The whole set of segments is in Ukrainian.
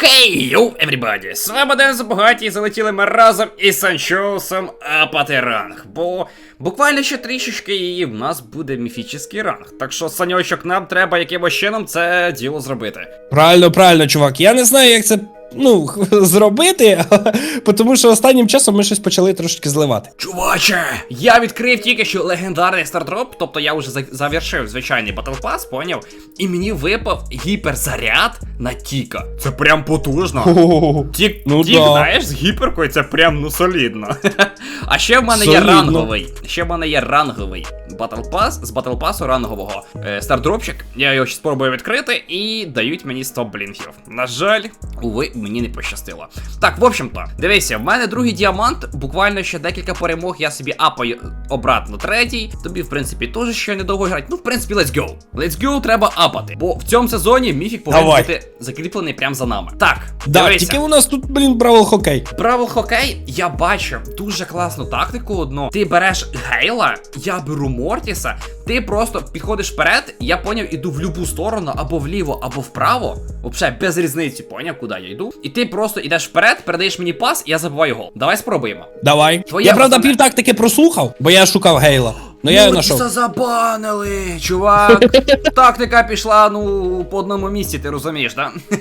Хей, йоу, everybody! З вами Ден Забагаті і залетіли ми разом із Санчоусом апати ранг. Бо буквально ще трішечки і в нас буде міфічний ранг. Так що, Саньочок, нам треба якимось чином це діло зробити. Правильно, правильно, чувак. Я не знаю, як це ну, зробити, тому що останнім часом ми щось почали трошки зливати. Чуваче, я відкрив тільки що легендарний стартроп, тобто я вже завершив звичайний Battle Pass, поняв? І мені випав гіперзаряд на Тіка. Це прям потужно. Тік, Ну тік да. знаєш, з гіперкою це прям ну солідно. а ще в мене є ранговий. Ще в мене є ранговий Battle Pass з Battle Pass рангового. Е, стардропчик. Я його ще спробую відкрити і дають мені 100 блінків. На жаль, уви, мені не пощастило. Так, в общем-то, дивися, в мене другий діамант, буквально ще декілька перемог, я собі апаю обратно третій. Тобі, в принципі, теж ще недовго грати. Ну, в принципі, let's go. Let's go треба апати. Бо в цьому сезоні міфік повинен Давай. бути закріплений прямо за нами. Так, Да, дивися. тільки у нас тут, блін, бравл хокей. Бравл хокей, я бачив дуже класну тактику одну. Ти береш Гейла, я беру Мортіса, ти просто підходиш вперед, я поняв, іду в любу сторону, або вліво, або вправо. Взагалі, без різниці, поняв, куди я йду. І ти просто йдеш вперед, передаєш мені пас, і я забуваю гол. Давай спробуємо. Давай. Твоя я, правда, пів тактики прослухав, бо я шукав гейла. Ну я його знайшов. забанили, чувак. Тактика пішла, ну, по одному місці, ти розумієш, да?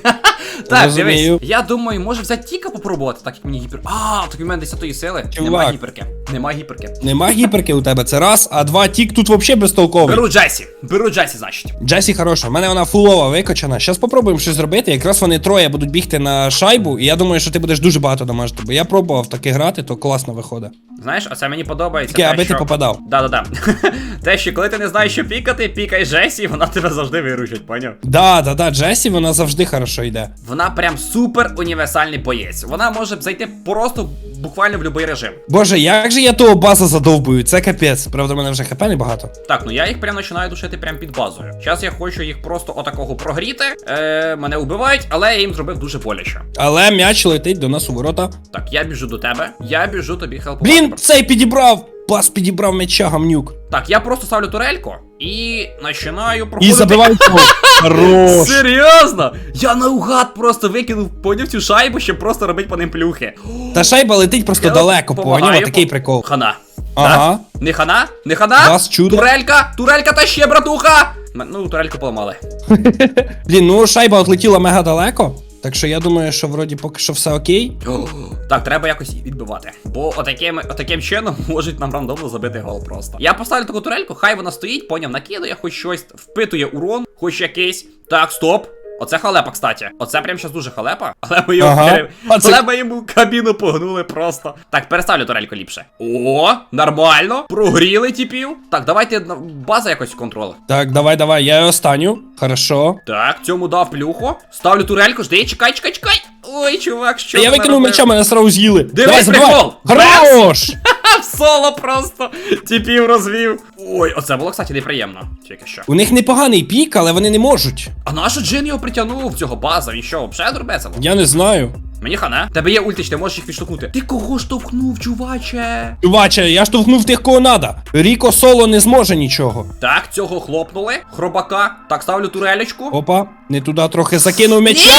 так, Розумію. дивись. Я думаю, може взяти Тіка попробувати, так як мені гіпер. А, так у мене 10 сили. Нема Чувак. гіперки. Нема гіперки. Нема гіперки у тебе, це раз, а два тік тут взагалі безтолковий. Беру Джесі. Беру Джесі, значить. Джесі хороша, в мене вона фулова викочена. Щас попробуємо щось зробити. Якраз вони троє будуть бігти на шайбу, і я думаю, що ти будеш дуже багато дамажити, бо я пробував таки грати, то класно виходить. Знаєш, оце мені подобається. Тільки те, аби ти що- попадав. Да-да-да. Те, що коли ти не знаєш, що пікати, пікай Джесі, вона тебе завжди виручить, поняв? Да, да, да, Джесі, вона завжди хорошо йде. Вона прям супер універсальний боєць. Вона може зайти просто буквально в будь-який режим. Боже, як же я того база задовбую, це капець. Правда, в мене вже хп небагато. Так, ну я їх прям починаю душити прям під базою. Зараз я хочу їх просто отакого прогріти. Е, мене вбивають, але я їм зробив дуже боляче. Але м'яч летить до нас у ворота. Так, я біжу до тебе, я біжу тобі хелпувати. Блін, цей підібрав! Пас підібрав м'яча, гамнюк. Так, я просто ставлю турельку і починаю І проходити. забивай гол. Хорош. Серйозно? Я наугад просто викинув, поняв цю шайбу, щоб просто робити по ним плюхи. Та шайба летить просто Я далеко, помагаю. Такий по- прикол. Хана. Ага. Да? Не хана? Не хана? Вас чудо. Турелька! Турелька та ще, братуха! М- Ну, турельку поламали. Блін, ну шайба отлетіла мега далеко. Так що я думаю, що вроді поки що все окей. Так, треба якось відбивати. Бо отаким, отаким чином можуть нам рандомно забити гол просто. Я поставлю таку турельку, хай вона стоїть, поняв, накидує хоч щось, впитує урон, хоч якийсь. Так, стоп. Оце халепа, кстати. Оце прям щас дуже халепа. Але ми його Ага. це- Але ми йому кабіну погнули просто. Так, переставлю турельку ліпше. О, нормально. Прогріли тіпів. Так, давайте база якось контроли. контроль. Так, давай, давай, я останню. Хорошо. Так, цьому дав плюху. Ставлю турельку, жди, чекай, чекай, чекай. Ой, чувак, що я викинув меча, мене сразу з'їли. Дивись, прикол. Хорош! В соло просто тіпів розвів. Ой, оце було, кстати, неприємно. Тільки що. У них непоганий пік, але вони не можуть. А нащо Джин його притягнув цього база? Він що, взагалі дурбезав? Я не знаю. Мені хана. Тебе є ультич, ти можеш їх відштовхнути. Ти кого штовхнув, чуваче? Чуваче, я штовхнув тих, кого надо. Ріко соло не зможе нічого. Так, цього хлопнули. Хробака. Так, ставлю турелечку. Опа, не туди трохи закинув м'яча.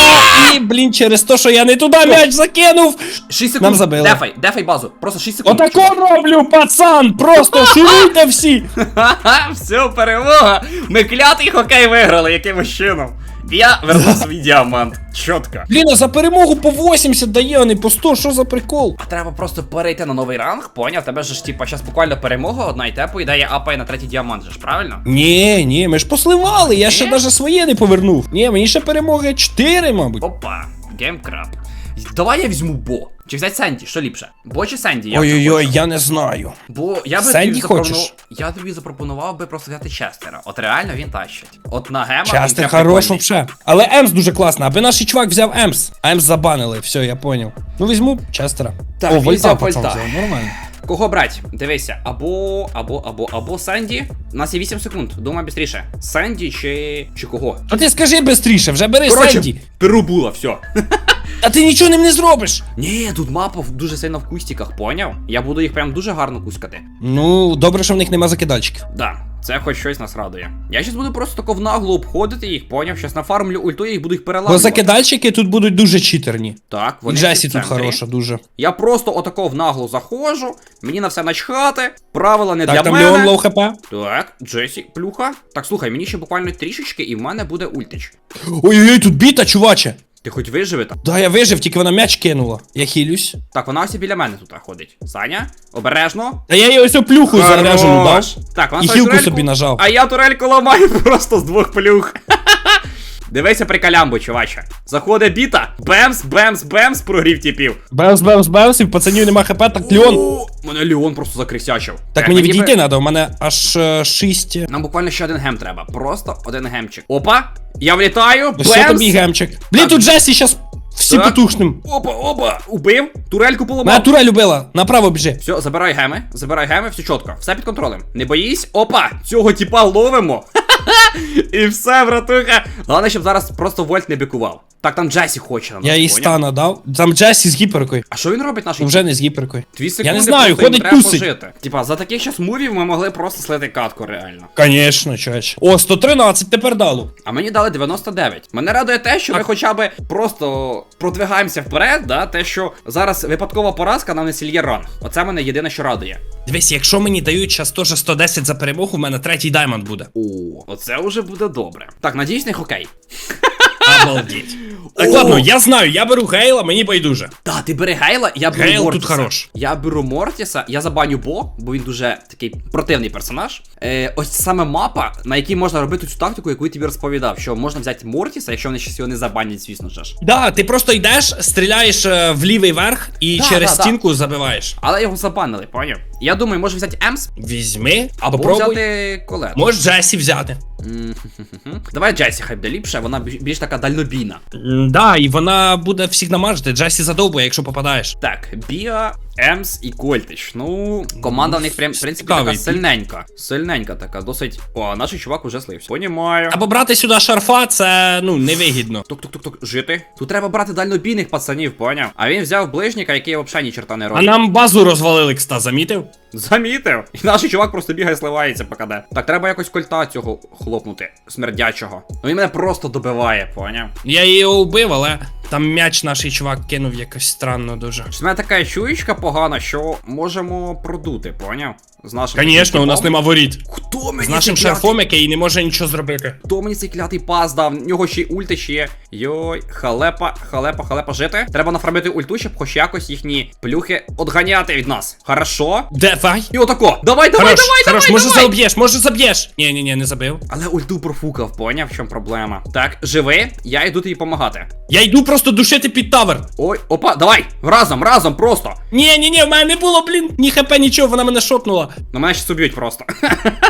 І, блін, через те, що я не туди м'яч закинув. 6 секунд. Нам забили. Дефай, дефай базу. Просто 6 секунд. Отако роблю, пацан! Просто шуруйте всі! Ха-ха, все, перемога. Ми клятий хокей виграли якимось чином. Я вернув свій діамант. Чітко. Блін, а за перемогу по 80 дає, а не по 100, що за прикол? А треба просто перейти на новий ранг, поняв? Тебе ж типа зараз буквально перемога одна і те поїдає АП на третій діамант, же ж правильно? Ні, ні, ми ж посливали, я ще навіть своє не повернув. Ні, мені ще перемоги 4, мабуть. Опа, геймкраб. Давай я візьму Бо. Чи взяти Сенді, що ліпше? Бо чи Сенді? Я Ой-ой-ой, я не знаю. Бо я би Сенді тобі запропону- хочеш? Я тобі запропонував би просто взяти Честера. От реально він тащить. От на гема. Честер хорош вообще. Але Емс дуже класно, аби наш чувак взяв Емс. А Емс забанили, все, я понял. Ну візьму Честера. Так, О, Вольта взяв пацан Вольта. взяв, нормально. Кого брать? Дивися, або, або, або, або Санді. У нас є 8 секунд, думай бістріше. Санді чи. чи кого? А ти скажи бистріше, вже бери Короче, Санді. перу було, все. А ти нічого ним не зробиш. Ні, тут мапа дуже сильно в кустиках, поняв? Я буду їх прям дуже гарно кускати. Ну, добре, що в них нема закидальчиків. Да. Це хоч щось нас радує. Я щас буду просто тако в наглу обходити їх, поняв? Щас нафармлю ульту і їх буду їх Бо переламувати. закидальщики тут будуть дуже читерні. Так, І вони Джесі всі тут хороша дуже. Я просто отако в наглу заходжу, мені на все начхати, правила не Так, для там мене. Леон лоу хп. Так, Джесі, плюха. Так, слухай, мені ще буквально трішечки, і в мене буде ультич. Ой-ой-ой, тут біта, чуваче. Ти хоч виживи там? Да, я вижив, тільки вона м'яч кинула. Я хилюсь. Так, вона ось біля мене тут ходить. Саня, обережно. Та я їй ось плюху заряжену дав. Так, вона І хілку турельку, собі нажав. А я турельку ламаю просто з двох плюх. Дивися прикалямбу, чуваче. Заходить біта, бемс, бемс, бемс, прогрів тіпів. Беус, беус, беус, і в пацанів нема хп, так Леон. О, Мене Леон просто закрисячив. Так Е, мені відійти треба, у мене аж е, шість. Нам буквально ще один гем треба. Просто один гемчик. Опа! Я влітаю, Ось що тобі гемчик. Блін, тут Джесі щас всі Так. потушним. Опа, опа! Убив, турельку поламав. тура любила, направо біжи. Все, забирай геми, забирай геми, все чітко, все під контролем. Не боїсь, опа! Цього тіпа ловимо. І все, братуха. Головне, щоб зараз просто Вольт не бікував. Так, там Джесі хоче на нас, Я їй стана дав. Там Джесі з гіперкою. А що він робить наш Ну, Вже не з гіперкою. Дві секунди Я не знаю, просто їм ходить треба тусить. пожити. Типа, за таких щас мувів ми могли просто слити катку реально. Конечно, чувач. О, 113 тепер дало. А мені дали 99. Мене радує те, що ми хоча б просто продвигаємося вперед, да? те, що зараз випадкова поразка нам не сільє ранг. Оце мене єдине, що радує. Дивись, якщо мені дають час теж 110 за перемогу, у мене третій даймонд буде. О, оце вже буде добре. Так, надіюсь, них хокей. Обалдеть. Так, ладно, я знаю, я беру Гейла, мені байдуже. Та, ти бери Гейла, я беру Гейл тут Мортіса. хорош. Я беру Мортіса, я забаню Бо, бо він дуже такий противний персонаж. Е, ось саме мапа, на якій можна робити цю тактику, яку я тобі розповідав, що можна взяти Мортіса, якщо вони щось його не забанять, звісно ж. Да, ти просто йдеш, стріляєш е, в лівий верх і Да, через да, да. стінку забиваєш. Але його забанили, поняв? Я думаю, може взяти Емс Візьми, або попробуй. взяти Колет. Можеш Джесі взяти. Давай Джесі хай буде ліпше, вона більш така дальнобійна. Да, і вона буде всіх намажити. Джесі задовбує, якщо попадаєш. Так, Біа, Емс і Кольтич. Ну, команда в них прям, в принципі, Цікавий така сильненька. Сильненька така, досить. О, наш чувак уже слився. Понімаю. Або брати сюди шарфа, це ну невигідно. Тук-тук-тук-тук, жити. Тут треба брати дальнобійних пацанів, поняв? А він взяв ближника, який взагалі ні черта не А робить. нам базу розвалили, кста, замітив? Замітив. І наш чувак просто бігає, сливається поки де. Так, треба якось кольта цього хлопнути, смердячого. Ну він мене просто добиває, поняв? Я її убив, але там м'яч наш чувак кинув якось странно дуже. В мене така чуєчка погана, що можемо продути, поняв? З нашим. Звісно, у нас нема воріт. Хто мені З нашим цей клятий- шарфом, який не може нічого зробити. Хто мені цей клятий пас дав? В нього ще й ульти ще є. Йой, халепа, халепа, халепа жити. Треба нафармити ульту, щоб хоч якось їхні плюхи отганяти від нас. Хорошо? Давай. І отако. Давай, давай, Хорош, давай, хорош, давай, може давай. заб'єш, може заб'єш. Ні, ні, ні, не забив. Але ульту профукав, поняв, в чому проблема. Так, живи, я йду тобі допомагати. Я йду просто душити під тавер. Ой, опа, давай, разом, разом, просто. Ні, ні, ні, в мене не було, блін, ні хп, нічого, вона мене шотнула. Ну мене щас уб'ють просто.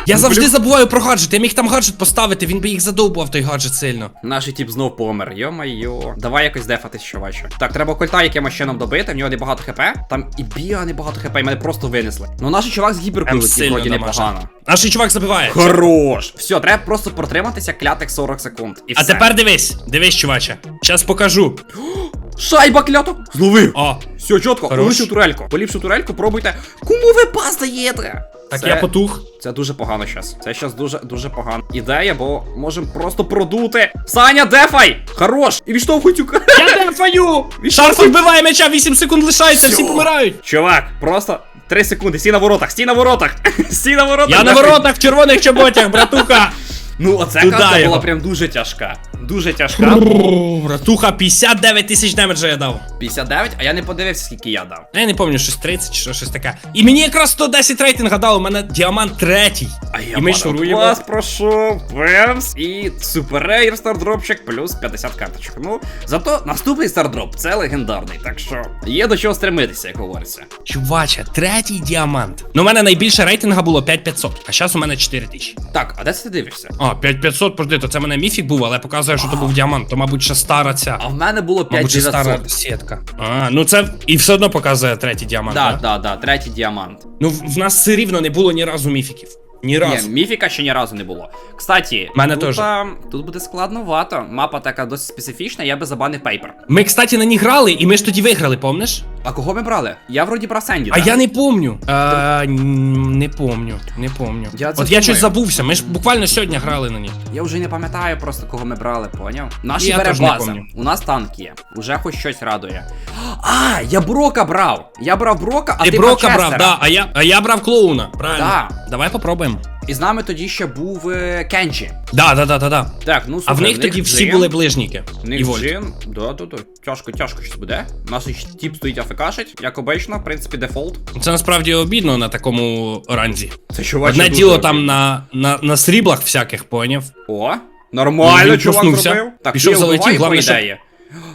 Я завжди забуваю про гаджет. Я міг там гаджет поставити, він би їх задовбував той гаджет сильно. Наш тип знов помер. Йо-майо. Давай якось дефатись, чуваче. Так, треба кольта якимось чином добити, в нього небагато хп. Там і біга небагато хп, і мене просто винесли. Ну наш чувак з сильно вроді непогано. Наш чувак забиває. Хорош! Все, треба просто протриматися клятих 40 секунд. І А все. тепер дивись, дивись, чуваче. Щас покажу. Шайба клято! Зловив! О, Все, чітко, Хорош. поліпшу турельку. Поліпшу турельку, пробуйте. Кому ви пас даєте? так Це- я потух. Це дуже погано щас. Це щас дуже дуже погана ідея, бо можемо просто продути. Саня, дефай! Хорош! І відштовхуй цю Я дефаю! Шарф вбиває м'яча, 8 секунд лишається, всі помирають. Чувак, просто 3 секунди, стій на воротах, стій на воротах! Стій на воротах! Я на воротах в червоних чоботях, братуха. Ну, Туда карта була прям дуже тяжка. Дуже тяжка. Братуха, 59 тисяч демеджа я дав. 59, а я не подивився, скільки я дав. Я не пам'ятаю, щось 30 чи щось таке. І мені якраз 110 рейтинга дало, у мене діамант третій. А я І ми шуруємо. Клас пройшов, Бемс і Супер Рейр стардропчик плюс 50 карточок. Ну, зато наступний стардроп це легендарний, так що є до чого стремитися, як говориться. Чуваче, третій діамант. Ну, у мене найбільше рейтинга було 5500, а зараз у мене 4000. Так, а де це ти дивишся? А, 5500, подожди, то це в мене міфік був, але показує, що то був діамант, то, мабуть, ще стара ця. А в мене було Мабуть, ще стара 5900. сітка. А, ну це і все одно показує третій діамант. Да, да? да, да, третій діамант. Ну в, в нас все рівно не було ні разу міфіків. Ні разу. Ні, міфіка ще ні разу не було. Кстати, Мене тут, теж. а, тут буде складновато. Мапа така досить специфічна, я би забанив пейпер. Ми, кстати, на ній грали, і ми ж тоді виграли, помниш? А кого ми брали? Я вроді брав Сенді. А так? я не помню. А, не помню, не помню. Я це От я думаю. щось забувся. Ми ж буквально сьогодні грали на ній. Я вже не пам'ятаю просто, кого ми брали, поняв? Наші Я бере теж не база. помню. У нас танк є. Уже хоч щось радує. А, я Брока брав! Я брав Брока, а ти ти, Брока брав да, а я, а я брав клоуна. Правильно. Да. Давай попробуємо. І з нами тоді ще був е, Кенчі. Да, да, да, да, да. Так, ну А слухай, в них тоді всі Джин, були ближніки. В них Вольт. Джин, да, да, да. Тяжко, тяжко щось буде. У нас ще тіп стоїть афекашить, як обично, в принципі, дефолт. Це насправді обідно на такому ранзі. Це чуваче Одне діло там на, на, на сріблах всяких, поняв. О, нормально, Він чувак проснувся, зробив. Так, пішов, я залетів, вбиваю, головне, по щоб- ідеї.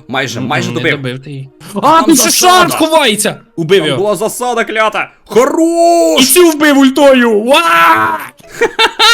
Майже, майже Не добив. добив ти її. А, Там тут ще засада. шарт ховається! Убив Там його. була засада клята. І Хорош! цю вбив ультою! Ва!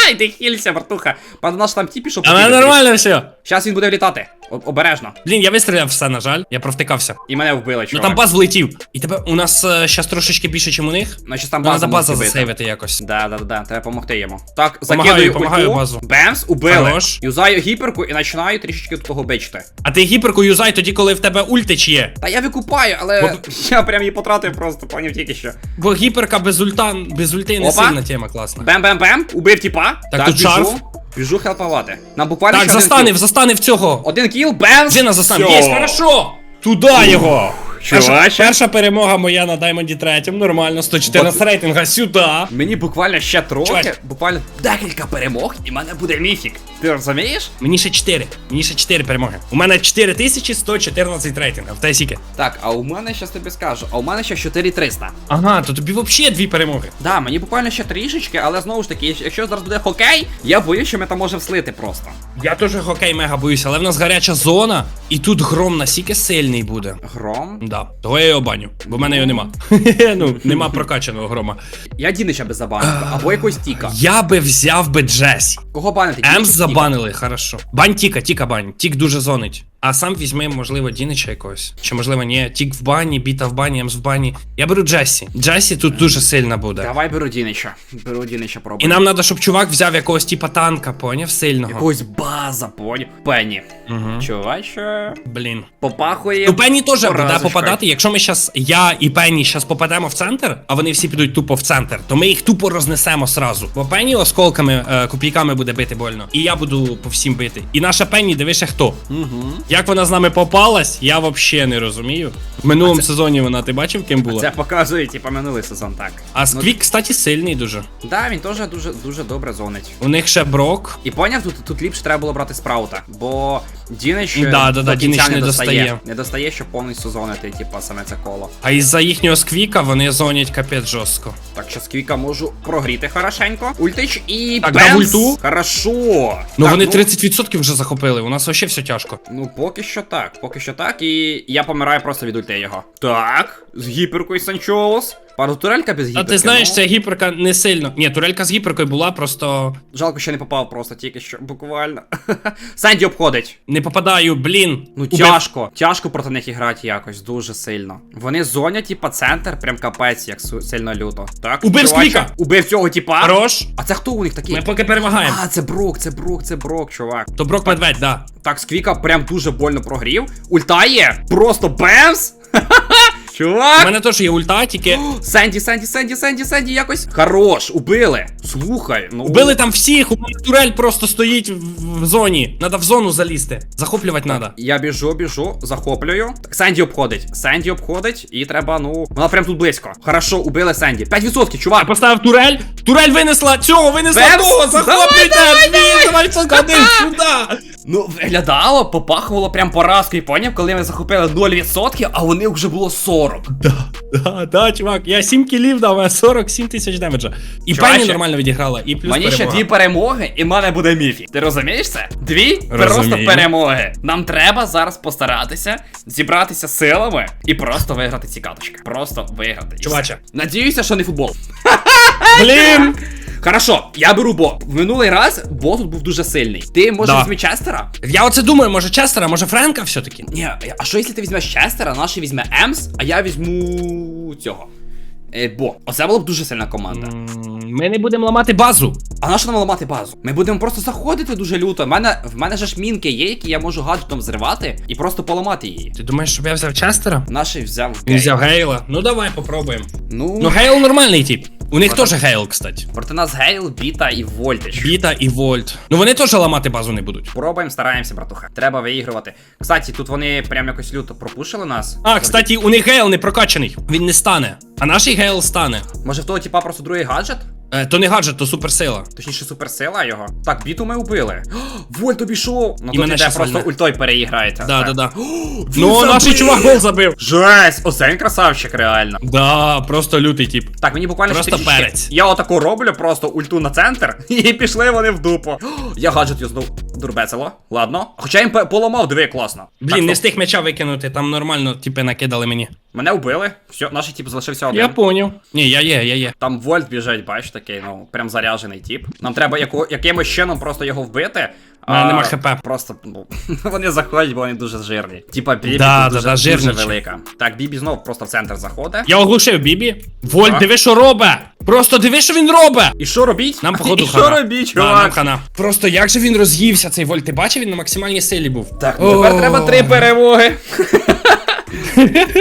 Ай, ти хілься, братуха. Правда, наш там тіп пішов. А нормально все. Зараз він буде влітати. Обережно. Блін, я вистріляв все, на жаль, я провтикався. І мене вбили, Ну чувак. там баз влетів. І тебе у нас зараз трошечки більше, ніж у них. Значить, там Треба база може бити. засейвити якось. Да, да, да, треба допомогти йому. Так, Помагаю, закидую помагаю базу. Бемс, убили. Хорош. Юзаю гіперку і починаю трішечки тут того бичити. А ти гіперку юзай тоді, коли в тебе ультич є. Та я викупаю, але Бо- я прям її потратив просто, поняв тільки що. Бо гіперка без ульта, без ульти не Опа. сильна тема класна. Бем-бем-бем, убив тіпа. Так, тут біжу. шарф. Біжу хелпувати. Нам буквально Так, ще один застанив, застанив цього. Один кіл, бемс. Джина застанив. Всьо. Є, хорошо. Туда його. Перша, чуваче. перша перемога моя на Даймонді третьому, нормально, 114 рейтинга сюди. Мені буквально ще трохи, Чуваче. буквально декілька перемог, і в мене буде міфік. Ти розумієш? Мені ще 4. Мені ще 4 перемоги. У мене 4114 рейтинга. В тебе скільки? Так, а у мене щас тобі скажу, а у мене ще 4300. Ага, то тобі взагалі дві перемоги. Да, мені буквально ще трішечки, але знову ж таки, якщо зараз буде хокей, я боюсь, що ми там можемо слити просто. Я теж хокей мега боюся, але в нас гаряча зона, і тут гром настільки сильний буде. Гром. Да, того я його баню, бо в мене його нема. ну, нема прокачаного грома. Я Дінича би забанив, або якось тіка. Я би взяв би Джесі. Кого банити? Емс забанили, хорошо. Бань Тіка, Тіка бань. Тік дуже зонить. А сам візьми, можливо, Дінича якогось. Чи можливо, ні. Тік в бані, біта в бані, Емс в бані. Я беру Джесі. Джесі тут дуже сильна буде. Давай беру Дінича. Беру Дінича І нам треба, щоб чувак взяв якогось типа танка, поняв, сильного. Якогось база, поняв. Пенні. Угу. Чуваче. Блін. Попахує. Ну, Пенні теж буде попадати. Якщо ми щас, я і Пенні щас попадемо в центр, а вони всі підуть тупо в центр, то ми їх тупо рознесемо сразу. Бо Пенні осколками, е, копійками буде бити больно. І я буду по всім бити. І наша Пенні, дивися хто. Угу. Як вона з нами попалась, я взагалі не розумію. В минулому сезоні вона, ти бачив, ким була? Це показує, типа, минулий сезон, так. А Сквік, кстати, сильний дуже. Да, він теж дуже дуже добре зонить. У них ще Брок. І поняв, тут, тут ліпше треба було брати спраута, бо Дінич Да, е, да, да, Дінич не не достає. Не достає, щоб повністю зонити, типа, саме це коло. А із-за їхнього сквіка вони зонять капець жорстко. Так, що сквіка можу прогріти хорошенько. Ультич і Так, дав ульту. Хорошо. Ну Так, вони 30% вже захопили, у нас вообще все тяжко. Ну, поки що так, поки що так, і я помираю просто від ульти його. Так, з гіперкою Санчоус. Пару турелька без А ти знаєш, ну, ця гіперка не сильно. Ні, турелька з гіперкою була, просто Жалко, що не попав просто тільки що, буквально. Сенді обходить. не попадаю, блін. Ну Убив. тяжко, тяжко проти них іграти якось, дуже сильно. Вони зонять, типа, центр, прям капець, як сильно люто. Так, Убив Сквіка! Убив цього типа. Хорош. А це хто у них такий? Ми поки перемагаємо. А, це Брок, це Брок, це Брок, чувак. То Брок Медведь, да. Так, Сквіка прям дуже больно прогрів. Ульта є! Просто бемс! У мене теж є ульта, тільки. Сенді, Сенді, Сенді, Сенді, Сенді, якось. Хорош, убили. Слухай, ну. Убили там всіх, у мене турель просто стоїть в, в зоні. Надо в зону залізти. Захоплювати надо. Я біжу, біжу, захоплюю. Так, Сенді обходить. Сенді обходить, і треба, ну. Вона прям тут близько. Хорошо, убили Сенді. 5%, чувак. Я поставив турель. Турель винесла цього, винесла Бемс! того, захоплюйте! Давай, давай, сука, один сюди! Ну, виглядало, попахувало прям поразкою, поняв, коли ми захопили 0%, а у них вже було 40. Да, да, да, чувак, я 7 кілів дав, а 47 тисяч демеджа. І Чуваче, Пенні нормально відіграла, і плюс Мені ще дві перемоги, і в мене буде міфі. Ти розумієш це? Дві просто перемоги. Нам треба зараз постаратися зібратися силами і просто виграти ці каточки. Просто виграти. Чуваче. Надіюся, що не футбол. Блін! Хорошо, я беру бо. В минулий раз бо тут був дуже сильний. Ти може Да. візьми Честера? Я оце думаю, може Честера, може Френка все-таки? Ні, а що якщо ти візьмеш Честера, наш візьме Емс, а я візьму цього. Е, бо. Оце була б дуже сильна команда. Ми не будемо ламати базу. А на що нам ламати базу? Ми будемо просто заходити дуже люто. В мене, в мене же ж мінки є, які я можу гаджетом зривати і просто поламати її. Ти думаєш, щоб я взяв Честера? Наший взяв. Він взяв Гейла. Ну давай попробуємо. Ну, Ну Гейл нормальний тип. У них теж Гейл, кстати. проти нас Гейл, Біта і Вольтич. Біта і Вольт. Ну вони теж ламати базу не будуть. Пробуємо, стараємося, братуха. Треба виігрувати. Кстати, тут вони прям якось люто пропушили нас. А, кстати, у них Гейл не прокачаний. Він не стане. А наш Гейл стане. Може в того типа просто другий гаджет? Е, то не гаджет, то суперсила. Точніше, суперсила його. Так, біту ми убили. О, Вольт обійшов. Ну І тут мене іде щас просто вальне. ультой переіграється. Да, Так. да, да. Ну, наш чувак гол забив. Жесть! Він красавчик, реально. Да, просто лютий тип. Так, мені буквально Просто 4 ще. перець. Я отаку роблю, просто ульту на центр, і пішли вони в дупу. О, Я гаджет юзнув дурбецело. Ладно. Хоча їм пе- поламав, диви, класно. Блін, так, не стоп. встиг м'яча викинути, там нормально, типи, накидали мені. Мене вбили. Все, наш тип залишився один. Я поняв. Ні, я є, я є. Там вольт біжить, бачиш, такий, ну, прям заряжений тип. Нам треба яко, якимось чином просто його вбити. Мене нема хп. Просто ну, вони заходять, бо вони дуже жирні. Типа Бібі Да, тут да, дуже, да, дуже велика. Так, Бібі знов просто в центр заходить. Я оглушив Бібі. Вольт, диви, що робить! Просто диви, що він робить! І що робіть? Нам походу І хана. що робіть, Да, нам хана. Просто як же він роз'ївся, цей Вольт, ти бачив, він на максимальній силі був. Так, ну, тепер треба три перемоги.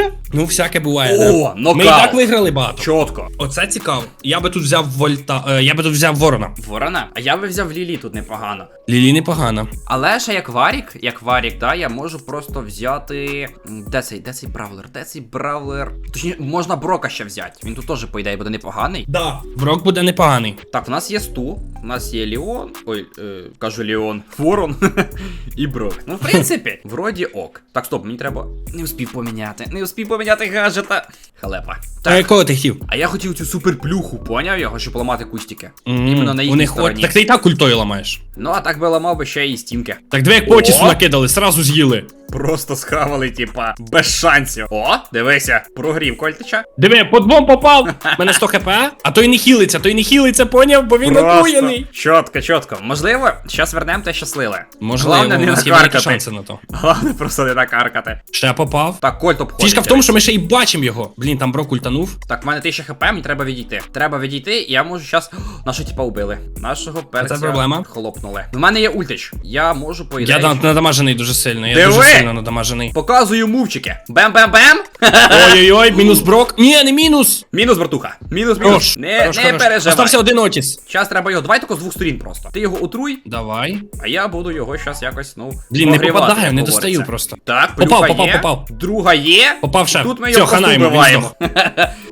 Ну, всяке буває. О, да. Ми і так виграли багато. Чотко. Оце цікаво. Я би тут взяв Вольта. е, я би тут взяв Ворона. Ворона? А я би взяв Лілі тут непогано. Лілі непогано. Але ще як варік, як варік, да, я можу просто взяти. Де цей, де цей бравлер? Де цей бравлер? Точніше, можна Брока ще взяти. Він тут теж, по ідеї, буде непоганий. Да. Брок буде непоганий. Так, у нас є Сту, у нас є Ліон. Ой, е, кажу Ліон. Ворон і Брок. Ну, в принципі, вроді ок. Так, стоп, мені треба. Не успів поміняти. Не успів поміняти гаджета. Халепа. А Так. якого ти хотів? А я хотів цю суперплюху, поняв його, щоб ламати кустики. М, Іменно на їхній стороні. Так ти і так культою ламаєш. Ну, а так би ламав би ще і стінки. Так диви, як потісу накидали, сразу з'їли. Просто схавали, типа, без шансів. О, дивися, прогрів Кольтича. Диви, по двом попав. Мене 100 хп, а той не хілиться, той не хілиться, поняв, бо він отруєний. чітко, чітко. Можливо, зараз вернемо те щасливе. Можливо, Головне не накаркати. шанси на то. Головне просто не накаркати. Ще попав. Так, Кольт обходить. Фішка в тому, що ми ще й бачимо його. Блін, там брок ультанув. Так, в мене 1000 хп, мені треба відійти. Треба відійти, і я можу зараз. Нашого типа убили. Нашого перця проблема. хлопнули. В мене є ультич. Я можу по Я ідеї. да- надамажений дуже сильно. Я Диви! дуже сильно надамажений. Показую мувчики. Бем-бем-бем! Ой-ой-ой, мінус брок. Ні, не мінус. Мінус, братуха. Мінус, мінус. Хорош. Не, хорош, не хорош. переживай. Остався один отіс. Зараз треба його. Давай тільки з двох сторін просто. Ти його отруй, Давай. а я буду його зараз якось, ну. Блін, не попадаю, не говориться. достаю просто. Так, Попав, попав, є. попав. Друга є. Попав ще. Тут ми Все, його просто він вбиваємо.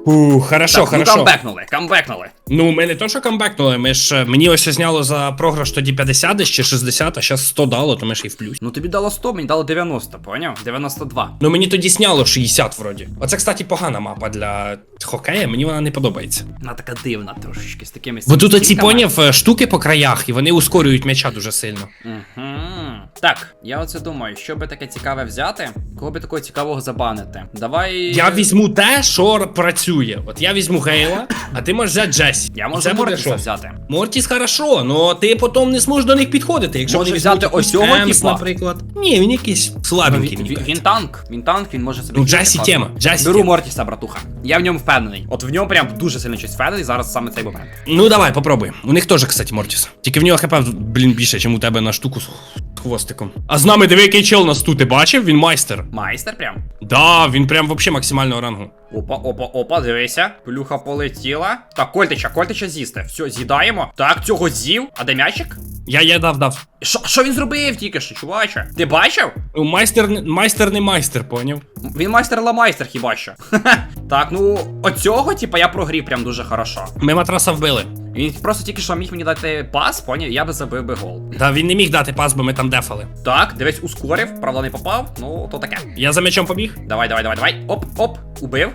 Ух, хорошо, Так, ну хорошо. камбекнули, камбекнули. Ну, ми не то, що камбекнули, ми ж е, мені ось зняло за програш тоді 50 десь чи 60, а зараз 100 дало, то ми ж і в плюс. Ну тобі дало 100, мені дало 90, поняв? 92. Ну мені тоді сняло 60 вроді. Оце, кстати, погана мапа для хокея, мені вона не подобається. Вона така дивна трошечки з такими Бо тут оці стінками. поняв е, штуки по краях, і вони ускорюють м'яча дуже сильно. Мгм. Так, я оце думаю, що би таке цікаве взяти, кого би такого цікавого забанити. Давай. Я візьму те, що працює. От я візьму Гейла, а ти можеш взяти Джесі. Я можу це буде Мортіса що? взяти. Мортіс хорошо, но ти потім не зможеш до них підходити. Якщо Може вони взяти візьмуть ось цього Емс, типа? наприклад. Ні, він якийсь слабенький. Він, мені він, кажеться. він танк, він танк, він може собі. Ну, взяти Джесі тема, Джесі Беру тема. Мортіса, братуха. Я в ньому впевнений. От в ньому прям дуже сильно щось впевнений зараз саме цей момент. Ну давай, попробуй. У них теж, кстати, Мортіс. Тільки в нього хп, блін, більше, ніж у тебе на штуку з хвостиком. А з нами диви, який чел нас тут, ти бачив? Він майстер. Майстер прям. Да, він прям вообще максимального рангу. Опа, опа, опа, дивися. Плюха полетіла. Так, Кольтича, Кольтича з'їсти. Все, з'їдаємо. Так, цього з'їв. А де м'ячик? Я є дав дав. Що, що він зробив тільки що, чуваче? Ти бачив? Майстер, майстер не майстер, поняв? Він майстер ламайстер хіба що. так, ну оцього, типа, я прогрів прям дуже хорошо. Ми матраса вбили. Він просто тільки що міг мені дати пас, поняв, я би забив би гол. Та він не міг дати пас, бо ми там дефали. Так, дивись, ускорив, правда не попав, ну то таке. Я за м'ячом побіг. Давай, давай, давай, давай. Оп, оп, убив.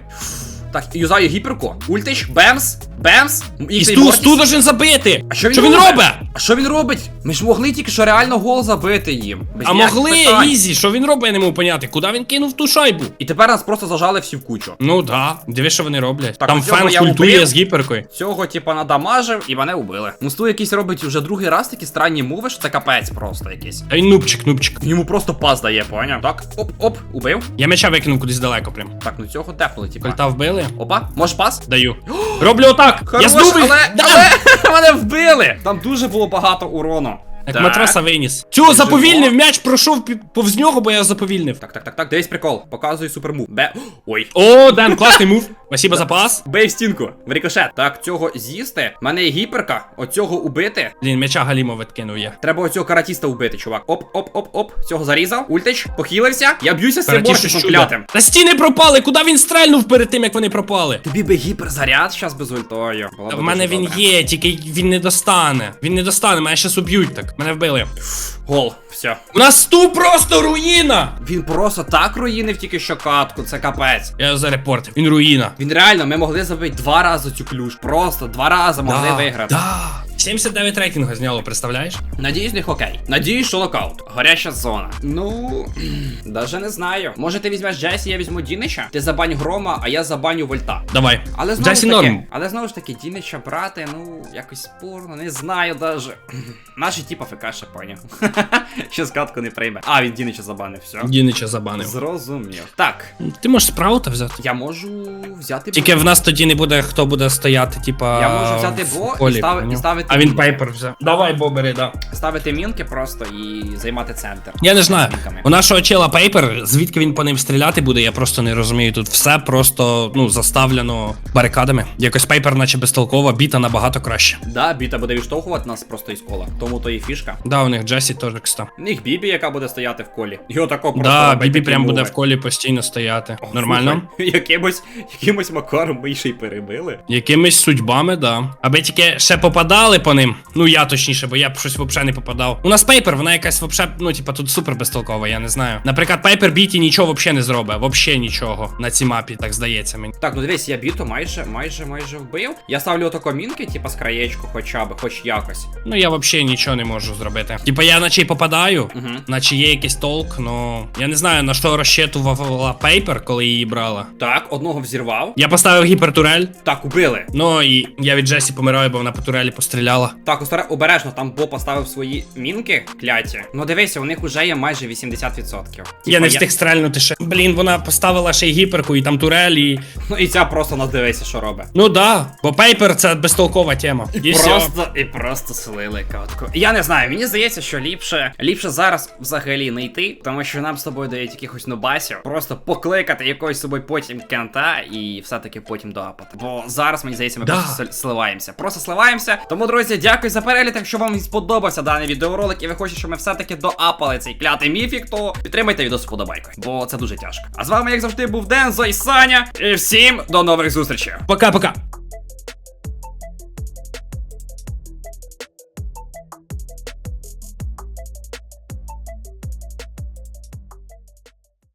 Так, юзаю гіперку. Ультич, бемс, бемс. І сту, сту должен забити! А що він, що він робить? А що він робить? Ми ж могли тільки що реально гол забити їм. Без А могли, питань. ізі, що він робить, я не можу поняти. Куди він кинув ту шайбу? І тепер нас просто зажали всі в кучу. Ну да, диви, що вони роблять. Так, Там фен культує з гіперкою. Цього, типа, надамажив і мене убили. Мусту якийсь робить уже другий раз такі странні муви, що це капець просто якийсь. Ай, нубчик, нубчик. Йому просто пас дає, поняв? Так, оп, оп, убив. Я м'яча викинув кудись далеко прям. Так, ну цього тепли, типа. Кольта вбили. Вбили. Опа, можеш пас? Даю. Роблю отак. Хорош, я здобив. але, але мене вбили! Там дуже було багато урону. Як Так. матроса виніс. Цю заповільнив м'яч, пройшов пі- повз нього, бо я заповільнив. Так, так, так, так, дивись прикол. Показую супермув. Бе. Ой. О, Ден, класний мув. Спасибо за пас. Бей в стінку, в рикошет. Так, цього з'їсти. У мене є гіперка, оцього убити. Блін, м'яча Галімо відкинув я. Треба оцього каратіста вбити, чувак. Оп, оп, оп, оп. Цього зарізав. Ультич, похилився. Я б'юся з цим Каратіше чудо. клятим. Та стіни пропали, куди він стрельнув перед тим, як вони пропали? Тобі би гіперзаряд щас без ультою. Було Та в мене дуже він добре. є, тільки він не достане. Він не достане, мене щас уб'ють так. Мене вбили. Гол, все. У нас ту просто руїна! Він просто так руїнив тільки що катку, це капець. Я за зарепортив. Він руїна. Він реально, ми могли забити два рази цю клюш. Просто два рази могли виграти. Да. 79 рейтингу зняло, представляєш? Надіюсь, в них окей. Надіюсь, що нокаут. Горяча зона. Ну, даже не знаю. Може ти візьмеш Джесі, я візьму Дінича? Ти забань грома, а я забаню вольта. Давай. Але знову Джесі ж таки, норм. але знову ж таки, Дінича брати, ну, якось спорно, не знаю даже. Наші типа ФК ще поняв. Ще скатку не прийме. А, він Дінича забанив, все. Дінича забанив. Зрозумів. Так, Ти можеш спраута взяти. я можу взяти Тільки в нас тоді не буде, хто буде стояти, типа. Я можу взяти бо і став- і ставити А він пейпер взяв. Давай, бо бери, да. ставити мінки просто і займати центр. Я не знаю. У нашого чела пейпер, звідки він по ним стріляти буде, я просто не розумію. Тут все просто ну заставлено барикадами. Якось пейпер, наче безтолкова, біта набагато краще. Да, біта буде відштовхувати нас просто із кола. Тому то і фішка. Да, у них Джесі теж кста. У них Бібі, яка буде стояти в колі. Його тако просто. Да, Бібі прям буде в колі постійно стояти. О, Нормально? слухай, Якимось, якимось макаром ми ще й перебили. Якимись судьбами, да. Аби тільки ще попадали по ним. Ну я точніше, бо я б щось взагалі не попадав. У нас пейпер, вона якась взагалі, ну типа тут супер безтолкова, я не знаю. Наприклад, пейпер біті нічого взагалі не зробить. Взагалі нічого на цій мапі, так здається мені. Так, ну дивись, я біту майже, майже, майже вбив. Я ставлю отако мінки, типа з краєчку, хоча б, хоч якось. Ну я взагалі нічого не можу зробити. Типа я наче й попадаю, Мгм. наче є якийсь толк, но я не знаю на що розчитувала пейпер, коли її брала. Так, одного взірвав. Я поставив гіпертурель. Так, убили. Ну і я від Джесі помираю, бо вона по турелі постріляла. Так, остара- обережно, там Бо поставив свої мінки кляті. Ну дивися, у них уже є майже 80%. Я не встиг стрельнути ще. Блін, вона поставила ще й гіперку, і там турель, і. Ну і ця просто нас дивися, що робить. Ну да, бо пейпер це безтолкова тема. І все. Просто і просто слили катку. Я не знаю, мені здається, що ліпше ліпше зараз взагалі не йти, тому що нам з тобою дають якихось нубасів. Просто покликати якогось собою потім кента і все-таки потім доапати. Бо зараз мені здається, ми Да. просто сливаємося. Просто сливаємося. Тому, друзі, дякую за перегляд. Якщо вам сподобався даний відеоролик і ви хочете, щоб ми все-таки доапали цей клятий міфік, то підтримайте відео з вподобайкою, бо це дуже тяжко. А з вами, як завжди, був Дензо і Саня. І всім до нових зустрічей. Пока-пока.